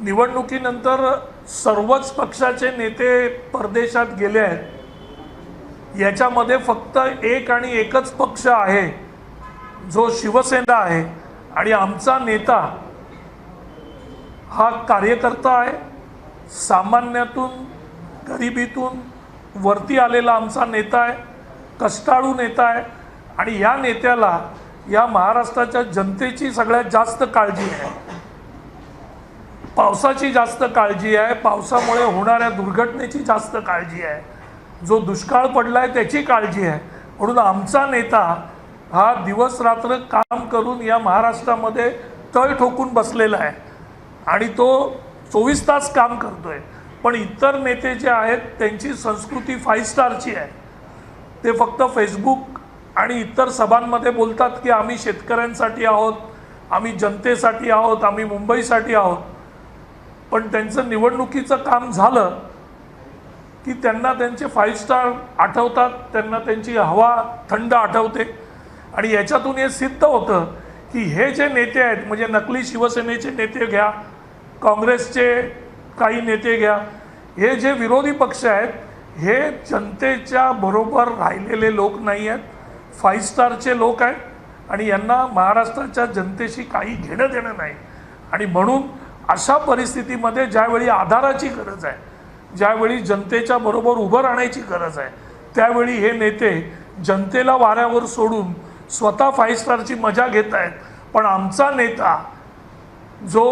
निवडणुकीनंतर सर्वच पक्षाचे नेते परदेशात गेले आहेत. याच्यामध्ये फक्त एक आणि एकच पक्ष आहे जो शिवसेना आहे. आणि आमचा नेता हा कार्यकर्ता आहे. सामान्यातून गरिबीतून वरती आलेला आमचा नेता आहे कष्टाळू नेता आहे. आणि या नेत्याला या महाराष्ट्राच्या जनतेची सगळ्यात जास्त काळजी आहे. पावसाची जास्त काळजी आहे पावसामुळे होणाऱ्या दुर्घटनेची जास्त काळजी आहे. जो दुष्काळ पडला आहे त्याची काळजी आहे. म्हणून आमचा नेता हा दिवस रात्र काम करून या महाराष्ट्रामध्ये तळ ठोकून बसलेला आहे. आणि तो चोवीस तास काम करतो आहे पण इतर नेते जे आहेत त्यांची संस्कृती फाईव्ह स्टारची आहे. ते फक्त फेसबुक आणि इतर सभांमध्ये बोलतात की आम्ही शेतकऱ्यांसाठी आहोत आम्ही जनतेसाठी आहोत आम्ही मुंबईसाठी आहोत. पण त्यांचं निवडणुकीचं काम झालं की त्यांना त्यांचे फाईव्ह स्टार आठवतात त्यांना त्यांची हवा थंड आठवते. आणि याच्यातून हे सिद्ध होतं की हे जे नेते आहेत म्हणजे नकली शिवसेनेचे नेते घ्या काँग्रेसचे काही नेते घ्या हे जे विरोधी पक्ष आहेत हे जनतेच्या बरोबर राहिलेले लोक नाही आहेत फाईव्ह स्टारचे लोक आहेत आणि यांना महाराष्ट्राच्या जनतेशी काही घेणं देणं नाही. आणि म्हणून अशा परिस्थितीमध्ये ज्यावेळी आधाराची गरज आहे ज्यावेळी जनतेच्या बरोबर उभं राहण्याची गरज आहे त्यावेळी हे नेते जनतेला वाऱ्यावर सोडून स्वतः फाईव्ह स्टारची मजा घेत आहेत. पण आमचा नेता जो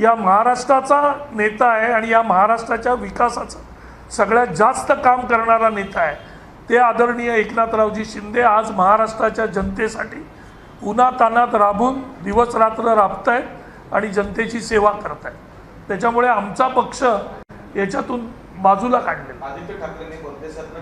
या महाराष्ट्राचा नेता आहे आणि या महाराष्ट्राच्या विकासाचं सगळ्यात जास्त काम करणारा नेता आहे ते आदरणीय एकनाथरावजी शिंदे आज महाराष्ट्राच्या जनतेसाठी उन्हातानात राबून दिवस रात्र राबत आहेत आणि जनतेची सेवा करत आहेत त्याच्यामुळे आमचा पक्ष याच्यातून बाजूला काढलेला